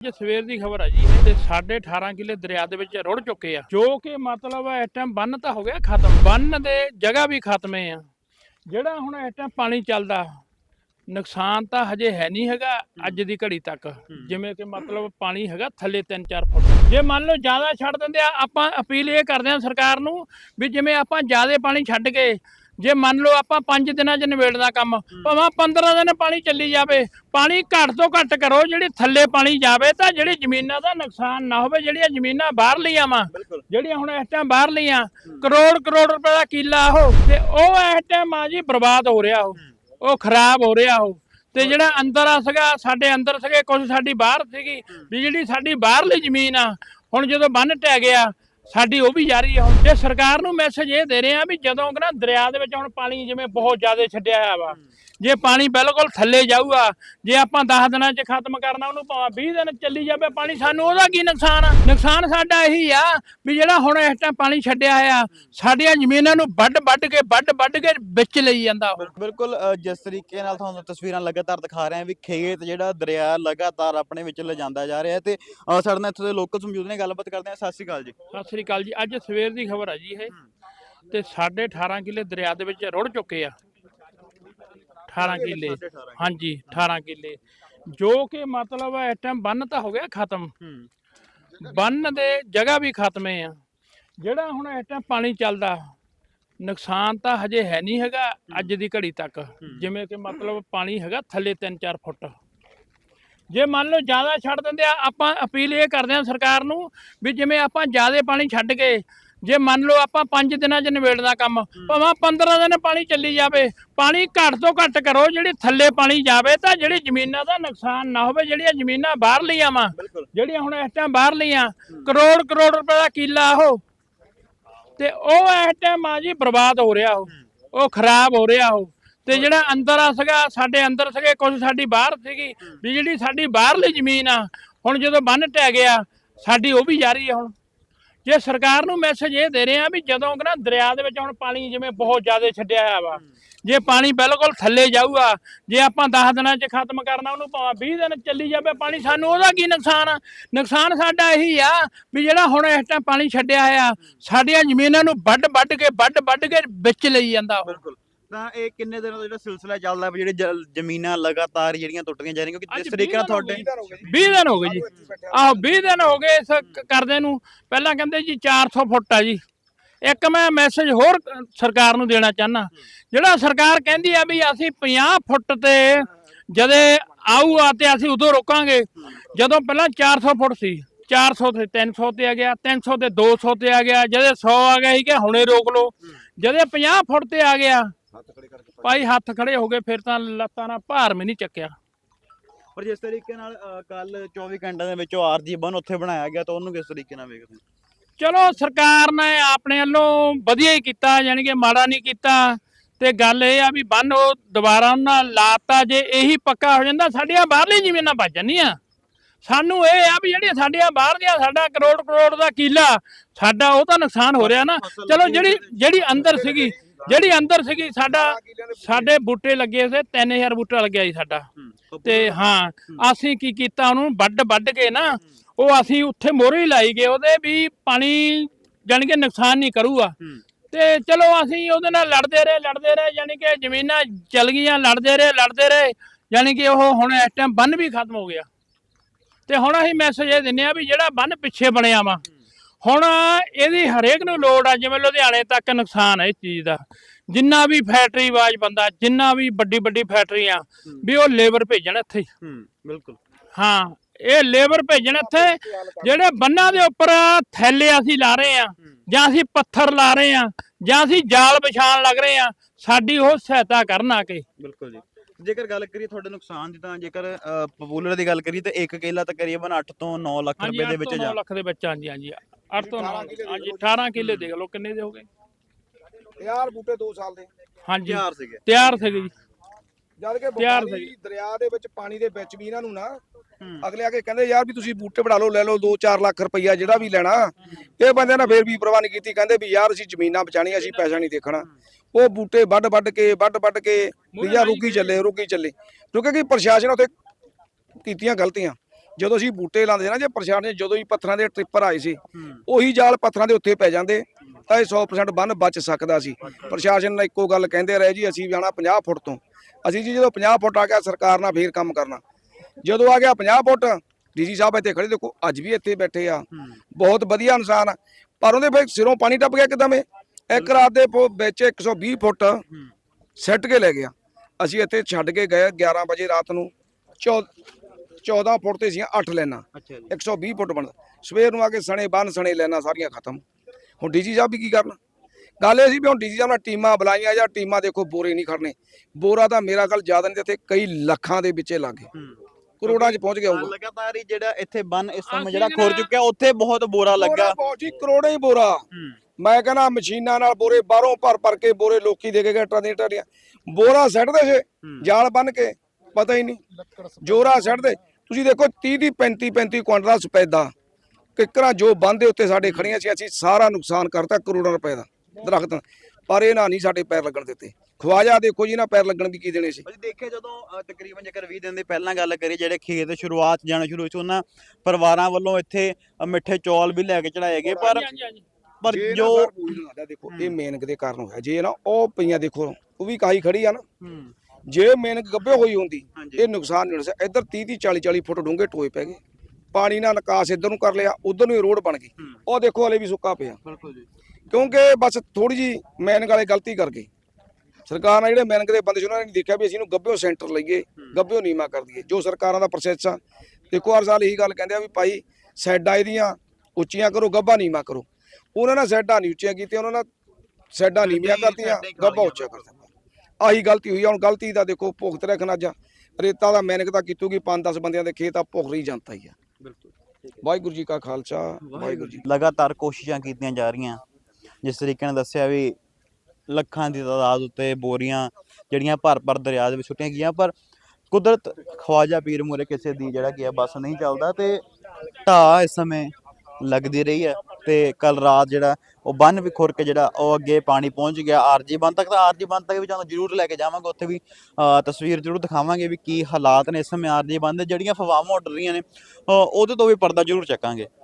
ਜੇ ਸਵੇਰ ਦੀ ਖਬਰ ਆ ਜੀ ਤੇ ਸਾਡੇ 18 ਕਿੱਲੇ ਦਰਿਆ ਦੇ ਵਿੱਚ ਰੁੜ ਚੁੱਕੇ ਆ ਜੋ ਕਿ ਮਤਲਬ ਇਸ ਟਾਈਮ ਬੰਨ ਤਾਂ ਹੋ ਗਿਆ ਖਤਮ ਬੰਨ ਦੇ ਜਗ੍ਹਾ ਵੀ ਖਤਮੇ ਆ। ਜਿਹੜਾ ਹੁਣ ਇਸ ਟਾਈਮ ਪਾਣੀ ਚੱਲਦਾ ਨੁਕਸਾਨ ਤਾਂ ਹਜੇ ਹੈ ਨਹੀਂ ਹੈਗਾ ਅੱਜ ਦੀ ਘੜੀ ਤੱਕ ਜਿਵੇਂ ਕਿ ਮਤਲਬ ਪਾਣੀ ਹੈਗਾ ਥੱਲੇ 3-4 ਫੁੱਟ। ਜੇ ਮੰਨ ਲਓ ਜ਼ਿਆਦਾ ਛੱਡ ਦਿੰਦੇ ਆ ਆਪਾਂ ਅਪੀਲ ਇਹ ਕਰਦੇ ਆ ਸਰਕਾਰ ਨੂੰ ਵੀ ਜਿਵੇਂ ਆਪਾਂ ਜ਼ਿਆਦਾ ਪਾਣੀ ਛੱਡ ਕੇ ਜੇ ਮੰਨ ਲਓ ਆਪਾਂ 5 ਦਿਨਾਂ 'ਚ ਨਿਬੇੜਦਾ ਕੰਮ ਭਾਵੇਂ 15 ਦਿਨ ਪਾਣੀ ਚੱਲੀ ਜਾਵੇ ਪਾਣੀ ਘੱਟ ਤੋਂ ਘੱਟ ਕਰੋ ਜਿਹੜੀ ਥੱਲੇ ਪਾਣੀ ਜਾਵੇ ਤਾਂ ਜਿਹੜੀ ਜ਼ਮੀਨਾਂ ਦਾ ਨੁਕਸਾਨ ਨਾ ਹੋਵੇ ਜਿਹੜੀਆਂ ਜ਼ਮੀਨਾਂ ਬਾਹਰ ਲਈਆਂ ਵਾ ਜਿਹੜੀਆਂ ਹੁਣ ਇਸ ਟਾਈਮ ਬਾਹਰ ਲਈਆਂ ਕਰੋੜ ਕਰੋੜ ਰੁਪਏ ਦਾ ਕਿੱਲਾ ਉਹ ਤੇ ਉਹ ਇਸ ਟਾਈਮ ਆ ਜੀ ਬਰਬਾਦ ਹੋ ਰਿਹਾ ਉਹ ਉਹ ਖਰਾਬ ਹੋ ਰਿਹਾ ਉਹ ਤੇ ਜਿਹੜਾ ਅੰਦਰ ਆ ਸੀਗਾ ਸਾਡੇ ਅੰਦਰ ਸੀਗੇ ਕੁਝ ਸਾਡੀ ਬਾਹਰ ਸੀਗੀ ਵੀ ਜਿਹੜੀ ਸਾਡੀ ਬਾਹਰਲੀ ਜ਼ਮੀਨ ਆ ਹੁਣ ਜਦੋਂ ਬੰਨ ਟਹਿ ਗਿਆ ਸਾਡੀ ਉਹ ਵੀ ਜਾਰੀ ਹੈ ਹੁਣ। ਤੇ ਸਰਕਾਰ ਨੂੰ ਮੈਸੇਜ ਇਹ ਦੇ ਰਹੇ ਆ ਵੀ ਜਦੋਂ ਕਿ ਨਾ ਦਰਿਆ ਦੇ ਵਿੱਚ ਹੁਣ ਪਾਣੀ ਜਿਵੇਂ ਬਹੁਤ ਜ਼ਿਆਦਾ ਛੱਡਿਆ ਹੋਇਆ ਵਾ ਜੇ ਪਾਣੀ ਬਿਲਕੁਲ ਥੱਲੇ ਜਾਊਗਾ ਜੇ ਆਪਾਂ 10 ਦਿਨਾਂ 'ਚ ਖਤਮ ਕਰਨਾ ਉਹਨੂੰ ਭਾਵੇਂ 20 ਦਿਨ ਚੱਲੀ ਜਾਵੇ ਪਾਣੀ ਸਾਨੂੰ ਉਹਦਾ ਕੀ ਨੁਕਸਾਨ ਆ? ਨੁਕਸਾਨ ਸਾਡਾ ਇਹੀ ਆ ਵੀ ਜਿਹੜਾ ਹੁਣ ਇਸ ਟਾਈਮ ਪਾਣੀ ਛੱਡਿਆ ਆ ਸਾਡੀਆਂ ਜ਼ਮੀਨਾਂ ਨੂੰ ਵੱਢ ਵੱਢ ਕੇ ਵੱਢ ਵੱਢ ਕੇ ਵਿੱਚ ਲਈ ਜਾਂਦਾ ਬਿਲਕੁਲ ਜਿਸ ਤਰੀਕੇ ਨਾਲ ਤੁਹਾਨੂੰ ਤਸਵੀਰਾਂ ਲਗਾਤਾਰ ਦਿਖਾ ਰਹੇ ਹਾਂ ਵੀ ਖੇਤ ਜਿਹੜਾ ਦਰਿਆ ਲਗਾਤਾਰ ਆਪਣੇ ਵਿੱਚ ਲਿਜਾਂਦਾ ਜਾ ਰਿਹਾ ਤੇ ਸਾਡੇ ਨਾਲ ਇੱਥੋਂ ਦੇ ਲੋਕਲ ਮੌਜੂਦ ਨੇ ਗੱਲਬਾਤ ਕਰਦੇ ਹਾਂ। ਸਤਿ ਸ਼੍ਰੀ ਅਕਾਲ ਜੀ। ਸਤਿ ਸ੍ਰੀ ਅਕਾਲ ਜੀ। ਅੱਜ ਸਵੇਰ ਦੀ ਖਬਰ ਆ ਜੀ ਇਹ। ਤੇ ਸਾਡੇ 18 ਕਿੱਲੇ ਦਰਿਆ ਦੇ ਵਿੱਚ ਰੁੜ ਚੁੱਕੇ ਆ। 18 ਕਿੱਲੇ। ਹਾਂਜੀ 18 ਕਿੱਲੇ। ਜੋ ਕਿ ਮਤਲਬ ਇਸ ਟਾਈਮ ਬੰਨ ਤਾਂ ਹੋ ਗਿਆ ਖਤਮ। ਬੰਨ ਦੇ ਜਗ੍ਹਾ ਵੀ ਖਤਮੇ ਆ। ਜਿਹੜਾ ਹੁਣ ਇਸ ਟਾਈਮ ਪਾਣੀ ਚੱਲਦਾ ਨੁਕਸਾਨ ਤਾਂ ਹਜੇ ਹੈ ਨਹੀਂ ਹੈਗਾ ਅੱਜ ਦੀ ਘੜੀ ਤੱਕ। ਜਿਵੇਂ ਕਿ ਮਤਲਬ ਪਾਣੀ ਹੈਗਾ ਥੱਲੇ 3-4 ਫੁੱਟ। ਜੇ ਮੰਨ ਲਓ ਜ਼ਿਆਦਾ ਛੱਡ ਦਿੰਦੇ ਆ ਆਪਾਂ ਅਪੀਲ ਇਹ ਕਰਦੇ ਆ ਸਰਕਾਰ ਨੂੰ ਵੀ ਜਿਵੇਂ ਆਪਾਂ ਜ਼ਿਆਦਾ ਪਾਣੀ ਛੱਡ ਕੇ ਜੇ ਮੰਨ ਲਓ ਆਪਾਂ 5 ਦਿਨਾਂ 'ਚ ਨਿਬੇੜਦਾ ਕੰਮ ਭਾਵੇਂ 15 ਦਿਨ ਪਾਣੀ ਚੱਲੀ ਜਾਵੇ ਪਾਣੀ ਘੱਟ ਤੋਂ ਘੱਟ ਕਰੋ ਜਿਹੜੀ ਥੱਲੇ ਪਾਣੀ ਜਾਵੇ ਤਾਂ ਜਿਹੜੀ ਜ਼ਮੀਨਾਂ ਦਾ ਨੁਕਸਾਨ ਨਾ ਹੋਵੇ ਜਿਹੜੀਆਂ ਜ਼ਮੀਨਾਂ ਬਾਹਰ ਲਈਆਂ ਵਾ ਜਿਹੜੀਆਂ ਹੁਣ ਇਸ ਟਾਈਮ ਬਾਹਰ ਲਈਆਂ ਕਰੋੜ ਕਰੋੜ ਰੁਪਏ ਦਾ ਕਿੱਲਾ ਉਹ। ਤੇ ਉਹ ਇਸ ਟਾਈਮ ਆ ਜੀ ਬਰਬਾਦ ਹੋ ਰਿਹਾ ਉਹ। ਉਹ ਖਰਾਬ ਹੋ ਰਿਹਾ ਉਹ। ਤੇ ਜਿਹੜਾ ਅੰਦਰ ਆ ਸੀਗਾ ਸਾਡੇ ਅੰਦਰ ਸੀਗੇ ਕੁਝ ਸਾਡੀ ਬਾਹਰ ਸੀਗੀ ਵੀ ਜਿਹੜੀ ਸਾਡੀ ਬਾਹਰਲੀ ਜ਼ਮੀਨ ਆ ਹੁਣ ਜਦੋਂ ਬੰਨ ਟਹਿ ਗਿਆ ਸਾਡੀ ਉਹ ਵੀ ਜਾਰੀ ਆ ਹੁਣ। ਜੇ ਸਰਕਾਰ ਨੂੰ ਮੈਸੇਜ ਇਹ ਦੇ ਰਹੇ ਆ ਵੀ ਜਦੋਂ ਕਿ ਨਾ ਦਰਿਆ ਦੇ ਵਿੱਚ ਹੁਣ ਪਾਣੀ ਜਿਵੇਂ ਬਹੁਤ ਜ਼ਿਆਦਾ ਛੱਡਿਆ ਹੋਇਆ ਵਾ, ਜੇ ਪਾਣੀ ਬਿਲਕੁਲ ਥੱਲੇ ਜਾਊਗਾ, ਜੇ ਆਪਾਂ 10 ਦਿਨਾਂ 'ਚ ਖਤਮ ਕਰਨਾ, ਉਹਨੂੰ ਭਾਵੇਂ 20 ਦਿਨ ਚੱਲੀ ਜਾਵੇ ਪਾਣੀ, ਸਾਨੂੰ ਉਹਦਾ ਕੀ ਨੁਕਸਾਨ ਆ? ਨੁਕਸਾਨ ਸਾਡਾ ਇਹੀ ਆ ਵੀ ਜਿਹੜਾ ਹੁਣ ਇਸ ਟਾਈਮ ਪਾਣੀ ਛੱਡਿਆ ਹੋਇਆ, ਸਾਡੀਆਂ ਜ਼ਮੀਨਾਂ ਨੂੰ ਵੱਢ ਵੱਢ ਕੇ ਵੱਢ ਵੱਢ ਕੇ ਵਿੱਚ ਲਈ ਜਾਂਦਾ ਬਿਲਕੁਲ। ਤਾਂ ਇਹ ਕਿੰਨੇ ਦਿਨਾਂ ਦਾ ਜਿਹੜਾ ਸਿਲਸਿਲਾ ਚੱਲਦਾ ਵੀ ਜਿਹੜੇ ਜ਼ਮੀਨਾਂ ਲਗਾਤਾਰ ਜਿਹੜੀਆਂ ਟੁੱਟਦੀਆਂ ਜਾ ਰਹੀਆਂ ਕਿਉਂਕਿ ਜਿਸ ਤਰੀਕੇ ਨਾਲ 20 ਦਿਨ ਤੁਹਾਡੇ 20 ਦਿਨ ਹੋ ਗਏ ਜੀ। ਆਹੋ 20 ਦਿਨ ਹੋ ਗਏ ਇਸ ਕਰਦੇ ਨੂੰ। ਪਹਿਲਾਂ ਕਹਿੰਦੇ ਜੀ 400 ਫੁੱਟ ਆ ਜੀ। ਇੱਕ ਮੈਂ ਮੈਸੇਜ ਹੋਰ ਸਰਕਾਰ ਨੂੰ ਦੇਣਾ ਚਾਹਨਾ ਜਿਹੜਾ ਸਰਕਾਰ ਕਹਿੰਦੀ ਆ ਵੀ ਅਸੀਂ 50 ਫੁੱਟ ਤੇ ਜਦੇ ਆਊਗਾ ਤੇ ਅਸੀਂ ਉਦੋਂ ਰੋਕਾਂਗੇ। ਜਦੋਂ ਪਹਿਲਾਂ 400 ਫੁੱਟ ਸੀ। 400 ਤੇ 300 ਤੇ ਆ ਗਿਆ 300 ਤੇ 200 ਤੇ ਆ ਗਿਆ ਜਦੇ 100 ਆ ਗਿਆ ਸੀ ਕਿ ਹੁਣੇ ਰੋਕ ਲਓ। ਜਦੇ 50 ਫੁੱਟ ਤੇ ਆ ਗਿਆ ਭਾਈ ਹੱਥ ਖੜੇ ਹੋ ਗਏ ਫਿਰ ਤਾਂ ਲੱਤਾਂ ਨਾਲ ਭਾਰ ਵੀ ਨਹੀਂ ਚੱਕਿਆ। ਪਰ ਜਿਸ ਤਰੀਕੇ ਨਾਲ ਕੱਲ 24 ਘੰਟਿਆਂ ਦੇ ਵਿੱਚੋਂ ਆਰਜੀ ਬਨ ਉੱਥੇ ਬਣਾਇਆ ਗਿਆ ਤਾਂ ਉਹਨੂੰ ਕਿਸ ਤਰੀਕੇ ਨਾਲ ਵੇਖਦੇ? ਚਲੋ ਸਰਕਾਰ ਨੇ ਆਪਣੇ ਵੱਲੋਂ ਵਧੀਆ ਹੀ ਕੀਤਾ ਯਾਨੀ ਕਿ ਮਾੜਾ ਨਹੀਂ ਕੀਤਾ। ਤੇ ਗੱਲ ਇਹ ਆ ਵੀ ਬੰਨ ਉਹ ਦੁਬਾਰਾ ਉਹਨਾਂ ਲਾਤਾ ਜੇ ਇਹੀ ਪੱਕਾ ਹੋ ਜਾਂਦਾ ਸਾਡੀਆਂ ਬਾਹਰਲੀ ਜ਼ਮੀਨਾਂ ਬਚ ਜਾਂਦੀਆਂ। ਸਾਨੂੰ ਇਹ ਆ ਵੀ ਜਿਹੜੀਆਂ ਸਾਡੀਆਂ ਬਾਹਰ ਦੀਆਂ ਸਾਡਾ ਕਰੋੜ ਕਰੋੜ ਦਾ ਕੀਲਾ ਸਾਡਾ ਉਹ ਤਾਂ ਨੁਕਸਾਨ ਹੋ ਰਿਹਾ ਨਾ। ਚਲੋ ਜਿਹੜੀ ਜਿਹੜੀ ਅੰਦਰ ਸੀਗੀ ਜਿਹੜੀ ਅੰਦਰ ਸੀਗੀ ਸਾਡਾ ਸਾਡੇ ਬੂਟੇ ਲੱਗੇ ਸੀ 3000 ਬੂਟਾ ਲੱਗਿਆ ਜੀ ਸਾਡਾ। ਤੇ ਹਾਂ ਅਸੀਂ ਕੀ ਕੀਤਾ ਉਹਨੂੰ ਵੱਡ ਵੱਡ ਕੇ ਨਾ ਉਹ ਅਸੀਂ ਉੱਥੇ ਮੋਹਰੇ ਲਾਈ ਗਏ ਉਹਦੇ ਵੀ ਪਾਣੀ ਜਾਣੀ ਕਿ ਨੁਕਸਾਨ ਨਹੀਂ ਕਰੂਗਾ। ਤੇ ਚਲੋ ਅਸੀਂ ਉਹਦੇ ਨਾਲ ਲੜਦੇ ਰਹੇ ਲੜਦੇ ਰਹੇ ਯਾਨੀ ਕਿ ਜ਼ਮੀਨਾਂ ਚਲ ਗਈਆਂ ਲੜਦੇ ਰਹੇ ਲੜਦੇ ਰਹੇ ਯਾਨੀ ਕਿ ਉਹ ਹੁਣ ਇਸ ਟਾਈਮ ਬੰਨ ਵੀ ਖਤਮ ਹੋ ਗਿਆ। ਤੇ ਹੁਣ ਅਸੀਂ ਮੈਸੇਜ ਇਹ ਦਿੰਨੇ ਆ ਵੀ ਜਿਹੜਾ ਬੰਨ ਪਿੱਛੇ ਬਣਿਆ ਵਾ ਹੁਣ ਇਹਦੀ ਹਰੇਕ ਨੂੰ ਲੋੜ ਆ ਜਿਵੇਂ ਲੁਧਿਆਣੇ ਤੱਕ ਨੁਕਸਾਨ ਹੈ ਇਸ ਚੀਜ਼ ਦਾ। ਜਿੰਨਾ ਵੀ ਫੈਕਟਰੀ ਬਾਜ ਬੰਦਾ ਜਿੰਨਾ ਵੀ ਵੱਡੀ ਵੱਡੀ ਫੈਕਟਰੀਆਂ ਵੀ ਉਹ ਲੇਬਰ ਭੇਜਣ ਇੱਥੇ। ਹੂੰ ਬਿਲਕੁਲ। ਹਾਂ ਇਹ ਲੇਬਰ ਭੇਜਣ ਇੱਥੇ ਜਿਹੜੇ ਬੰਨਾਂ ਦੇ ਉੱਪਰ ਥੈਲੇ ਅਸੀਂ ਲਾ ਰਹੇ ਆ ਜਾਂ ਅਸੀਂ ਪੱਥਰ ਲਾ ਰਹੇ ਆ ਜਾਂ ਅਸੀਂ ਜਾਲ ਵਿਛਾਣ ਲੱਗ ਰਹੇ ਆ ਸਾਡੀ ਉਹ ਸਹਾਇਤਾ ਕਰਨ ਆ ਕੇ। ਬਿਲਕੁਲ ਜੀ। ਜੇਕਰ ਗੱਲ ਕਰੀਏ ਤੁਹਾਡੇ ਨੁਕਸਾਨ ਦੀ ਤਾਂ ਜੇਕਰ ਪਪੂਲਰ ਦੀ ਗੱਲ ਕਰੀਏ ਤਾਂ ਇੱਕ ਕਿੱਲਾ ਤਕਰੀਬਨ 8 ਤੋਂ 9 ਲੱਖ ਰੁਪਏ ਦੇ 8 ਵਿੱਚ ਤੋਂ 9 ਜਾ ਲੱਖ ਦੇ ਵਿੱਚ ਹਾਂਜੀ ਹਾਂਜੀ। 8 ਤੋਂ 9 ਹਾਂਜੀ 18 ਕਿੱਲੇ ਦੇਖ ਲਓ ਕਿੰਨੇ ਦੇ ਹੋ ਗਏ? ਯਾਰ ਬੂਟੇ 2 ਸਾਲ ਦੇ। ਹਾਂਜੀ। ਤਿਆਰ ਸੀਗੇ। ਤਿਆਰ ਸੀਗੇ ਜੀ। ਜਦ ਕਿ ਤਿਆਰ ਬਿਮਾਰੀ ਸੀ। ਦਰਿਆ ਦੇ ਵਿੱਚ ਪਾਣੀ ਦੇ ਵਿੱਚ ਵੀ ਇਹਨਾਂ ਨੂੰ ਨਾ ਹੂੰ। ਅਗਲੇ ਆ ਕੇ ਕਹਿੰਦੇ ਯਾਰ ਵੀ ਤੁਸੀਂ ਬੂਟੇ ਵੜਾ ਲਓ ਲੈ ਲਓ 2-4 ਲੱਖ ਰੁਪਈਆ ਜਿਹੜਾ ਵੀ ਲੈਣਾ। ਇਹ ਬੰਦੇ ਨੇ ਫੇਰ ਵੀ ਪਰਵਾਹ ਨਹੀਂ ਕੀਤੀ। ਕਹਿੰਦੇ ਵੀ ਯਾਰ ਅਸੀਂ ਜ਼ਮੀਨਾਂ ਬਚਾਣੀਆਂ ਅਸੀਂ ਪੈਸਾ ਨਹੀਂ ਦੇਖਣਾ। ਉਹ ਬੂਟੇ ਵੱਢ ਵੱਢ ਕੇ ਵੱਢ ਵੱਢ ਕੇ ਵੀ ਯਾਰ ਰੁਕੀ ਚੱਲੇ ਰੁਕੀ ਚੱਲੇ। ਕਿਉਂਕਿ ਕਿ ਪ੍ਰਸ਼ਾਸਨ ਉੱਥੇ ਕੀਤੀਆਂ ਗਲਤੀਆਂ। ਜਦੋਂ ਅਸੀਂ ਬੂਟੇ ਲਾਉਂਦੇ ਸੀ ਨਾ ਜੇ ਪ੍ਰਸ਼ਾਸਨ ਜਦੋਂ ਹੀ ਪੱਥਰਾਂ ਦੇ ਟ੍ਰਿਪਰ ਆਏ ਸੀ ਉਹੀ ਜਾਲ ਪੱਥਰਾਂ ਦੇ ਉੱਤੇ ਪੈ ਜਾਂਦੇ ਤਾਂ ਇਹ 100% ਬੰਨ ਬਚ ਸਕਦਾ ਸੀ। ਪ੍ਰਸ਼ਾਸਨ ਨੇ ਇੱਕੋ ਗੱਲ ਕਹਿੰਦੇ ਰਹੇ ਜੀ ਅਸੀਂ ਜਾਣਾ 50 ਫੁੱਟ ਤੋਂ। ਅਸੀਂ ਜੀ ਜਦੋਂ 50 ਫੁੱਟ ਆ ਗਿਆ ਸਰਕਾਰ ਨਾਲ ਫੇਰ ਕੰਮ ਕਰਨਾ। ਜਦੋਂ ਆ ਗਿਆ 50 ਫੁੱਟ ਡੀਜੀ ਸਾਹਿਬ ਇੱਥੇ ਖੜੇ ਦੇਖੋ ਅੱਜ ਵੀ ਇੱਥੇ ਬੈਠੇ ਆ। ਬਹੁਤ ਵਧੀਆ ਇਨਸਾਨ ਆ। ਪਰ ਉਹਦੇ ਫਿਰ ਸਿਰੋਂ ਪਾਣੀ ਟੱਪ ਗਿਆ ਕਿਦਾਂ ਵੇ ਇੱਕ ਰਾਤ ਦੇ ਵਿੱਚ 120 ਫੁੱਟ ਸੱਟ ਕੇ ਲੈ ਗਿਆ। ਅਸੀਂ ਇੱਥੇ ਛੱਡ ਕੇ ਗਏ 11 ਵਜੇ ਰਾਤ ਨੂੰ। 14 ਫੁੱਟ ਤੇ ਸੀ 8 ਲੈਣਾ ਅੱਛਾ ਜੀ। 120 ਫੁੱਟ ਬਣਦਾ। ਸਵੇਰ ਨੂੰ ਆ ਕੇ ਸਣੇ ਬੰਨ ਸਣੇ ਲੈਣਾ ਸਾਰੀਆਂ ਖਤਮ। ਹੁਣ ਡੀਜੀ ਸਾਹਿਬ ਵੀ ਕੀ ਕਰਨ? ਗੱਲ ਇਹ ਸੀ ਵੀ ਹੁਣ ਡੀਜੀ ਸਾਹਿਬ ਨੇ ਟੀਮਾਂ ਬੁਲਾਈਆਂ ਜਾਂ ਟੀਮਾਂ ਦੇਖੋ ਬੋਰੇ ਨਹੀਂ ਖੜਨੇ। ਬੋਰਾ ਤਾਂ ਮੇਰਾ ਗੱਲ ਜ਼ਿਆਦਾ ਨਹੀਂ ਤੇ ਇੱਥੇ ਕਈ ਲੱਖਾਂ ਦੇ ਵਿੱਚੇ ਲੱਗੇ ਕਰੋੜਾਂ 'ਚ ਪਹੁੰਚ ਗਿਆ ਹੋਊਗਾ। ਲਗਾਤਾਰ ਹੀ ਜਿਹੜਾ ਇੱਥੇ ਬੰਨ ਇਸ ਸਮੇਂ ਜਿਹੜਾ ਖੁਰ ਚੁੱਕਿਆ ਉੱਥੇ ਬਹੁਤ ਬੋਰਾ ਲੱਗਾ। ਬੋਰਾ ਬਹੁਤ ਜੀ ਕਰੋੜਾਂ ਹੀ ਬੋਰਾ। ਮੈਂ ਕਹਿੰਦਾ ਮਸ਼ੀਨਾਂ ਨਾਲ ਬੋਰੇ ਬਾਹਰੋਂ ਭਰ ਭਰ ਕੇ ਬੋਰੇ ਲੋਕੀ ਦੇ ਕੇ ਗਏ ਟਰਾਲੀਆਂ ਟਰਾਲੀਆਂ। ਬੋਰਾ ਸੱਟਦੇ ਸੀ ਜਾਲ ਬੰਨ ਕੇ ਪਤਾ ਹੀ ਨਹੀਂ। ਜੋਰਾ ਸੱਟਦੇ। ਤੁਸੀਂ ਦੇਖੋ 30 ਦੀ 35 35 ਕੁਇੰਟਲ ਦਾ ਸਪੈਦਾ। ਕਿੱਕਰਾਂ ਜੋ ਬੰਦੇ ਉੱਤੇ ਸਾਡੇ ਖੜੀਆਂ ਸੀ ਅਸੀਂ ਸਾਰਾ ਨੁਕਸਾਨ ਕਰਤਾ ਕਰੋੜਾਂ ਰੁਪਏ ਦਾ ਦਰਖਤ। ਪਰ ਇਹ ਨਾ ਨਹੀਂ ਸਾਡੇ ਪੈਰ ਲੱਗਣ ਦਿੱਤੇ। ਖਵਾਜਾ ਦੇਖੋ ਜੀ ਨਾ ਪੈਰ ਲੱਗਣ ਦੀ ਕੀ ਦੇਣੇ ਸੀ? ਅਸੀਂ ਦੇਖਿਆ ਜਦੋਂ ਤਕਰੀਬਨ ਜੇਕਰ 20 ਦਿਨ ਦੀ ਪਹਿਲਾਂ ਗੱਲ ਕਰੀਏ ਜਿਹੜੇ ਖੇਤ ਸ਼ੁਰੂਆਤ ਜਾਣਾ ਸ਼ੁਰੂ ਹੋਈ ਸੀ ਉਹਨਾਂ ਪਰਿਵਾਰਾਂ ਵੱਲੋਂ ਇੱਥੇ ਮਿੱਠੇ ਚੌਲ ਵੀ ਲੈ ਕੇ ਚੜਾਏ ਗਏ। ਪਰ ਪਰ ਜੇ ਦੇਖੋ ਇਹ ਮੇਨਕ ਦੇ ਕਾਰਨ ਹੋਇਆ। ਜੇ ਨਾ ਉਹ ਪਈਆਂ ਦੇਖੋ ਉਹ ਵੀ ਕਾਈ ਖੜੀ ਆ ਨਾ। ਜੇ ਮੇਨਕ ਗੱਬੇ ਹੋਈ ਹੁੰਦੀ। ਇਹ ਨੁਕਸਾਨ ਨਹੀਂ ਹੋਣਾ ਸੀ। ਇੱਧਰ 30 30 40 40 ਫੁੱਟ ਡੂੰਘੇ ਟੋਏ ਪੈ ਗਏ। ਪਾਣੀ ਨਾਲ ਨਿਕਾਸ ਇੱਧਰ ਨੂੰ ਕਰ ਲਿਆ ਉਧਰ ਨੂੰ ਰੋਡ ਬਣ ਗਈ। ਉਹ ਦੇਖੋ ਹਲੇ ਵੀ ਸੁੱਕਾ ਪਿਆ। ਬਿਲਕੁਲ ਜੀ। ਕਿਉਂਕਿ ਬਸ ਥੋੜੀ ਜੀ ਮੇਨਕ ਵਾਲੇ ਗਲਤੀ ਕਰ ਗਏ। ਸਰਕਾਰ ਨਾਲ ਜਿਹੜੇ ਮੇਨਕ ਦੇ ਬੰਦੇ ਸੀ ਉਹਨਾਂ ਨੇ ਦੇਖਿਆ ਵੀ ਅਸੀਂ ਇਹਨੂੰ ਗੱਬਿਓ ਸੈਂਟਰ ਲਈਏ ਗੱਬਿਓ ਨੀਮਾ ਕਰ ਦਈਏ। ਜੋ ਸਰਕਾਰਾਂ ਦਾ ਪ੍ਰੋਸੈਸ ਆ। ਦੇਖੋ ਹਰ ਸਾਲ ਇਹੀ ਗੱਲ ਕਹਿੰਦੇ ਆ ਵੀ ਭਾਈ ਸੈਡਾਂ ਇਹਦੀਆਂ ਉੱਚੀਆਂ ਕਰੋ ਗੱਬਾ ਨੀਮਾ ਕਰੋ। ਉਹਨਾਂ ਨੇ ਸੈਡਾਂ ਨਹੀਂ ਉੱਚੀਆਂ ਕੀਤੀਆਂ ਉਹਨਾਂ ਨੇ ਸੈਡਾਂ ਨੀਵੀਆਂ ਕਰਤੀਆਂ ਗੱਬਾ ਉੱਚਾ ਕਰਤਾ। ਆਹੀ ਗਲਤੀ ਹੋਈ ਆ ਹੁਣ ਗਲਤੀ ਦਾ ਦੇਖੋ ਭੁਗਤ ਰੱਖਣਾ ਜਾ ਰੇਤਾ ਦਾ ਮਿਹਨਤ ਤਾਂ ਕੀਤੂਗੀ 5-10 ਬੰਦਿਆਂ ਦੇ ਖੇਤ ਆ ਭੁਗ ਰਹੀ ਜਾਂਦਾ ਹੀ ਆ। ਬਿਲਕੁਲ। ਵਾਹਿਗੁਰੂ ਜੀ ਕਾ ਖਾਲਸਾ ਵਾਹਿਗੁਰੂ ਜੀ ਲਗਾਤਾਰ ਕੋਸ਼ਿਸ਼ਾਂ ਕੀਤੀਆਂ ਜਾ ਰਹੀਆਂ। ਜਿਸ ਤਰੀਕੇ ਨਾਲ ਦੱਸਿਆ ਵੀ ਲੱਖਾਂ ਦੀ ਤਾਦਾਦ ਉੱਤੇ ਬੋਰੀਆਂ ਜਿਹੜੀਆਂ ਭਰ ਭਰ ਦਰਿਆ ਦੇ ਵਿੱਚ ਸੁੱਟੀਆਂ ਗਈਆਂ ਪਰ ਕੁਦਰਤ ਖਵਾਜਾ ਪੀਰ ਮੂਰੇ ਕਿਸੇ ਦੀ ਜਿਹੜਾ ਕੀ ਹੈ ਬਸ ਨਹੀਂ ਚੱਲਦਾ ਤੇ ਢਾਹ ਇਸ ਸਮੇਂ ਲੱਗਦੀ ਰਹੀ ਹੈ। ਤੇ ਕੱਲ ਰਾਤ ਜਿਹੜਾ ਉਹ ਬੰਨ ਵੀ ਖੁਰ ਕੇ ਜਿਹੜਾ ਉਹ ਅੱਗੇ ਪਾਣੀ ਪਹੁੰਚ ਗਿਆ ਆਰਜੀ ਬੰਦ ਤੱਕ ਤਾਂ ਆਰਜੀ ਬੰਦ ਤੱਕ ਵੀ ਤੁਹਾਨੂੰ ਜ਼ਰੂਰ ਲੈ ਕੇ ਜਾਵਾਂਗੇ ਉੱਥੇ ਵੀ ਅ, ਤਸਵੀਰ ਜ਼ਰੂਰ ਦਿਖਾਵਾਂਗੇ ਵੀ ਕੀ ਹਾਲਾਤ ਨੇ ਇਸ ਸਮੇਂ ਆਰਜੀ ਬੰਨ ਦੇ ਜਿਹੜੀਆਂ ਫਵਾਵਾਂ ਉੱਡ ਰਹੀਆਂ ਨੇ ਉਹਦੇ ਤੋਂ ਵੀ ਪਰਦਾ ਜ਼ਰੂਰ ਚੱਕਾਂਗੇ।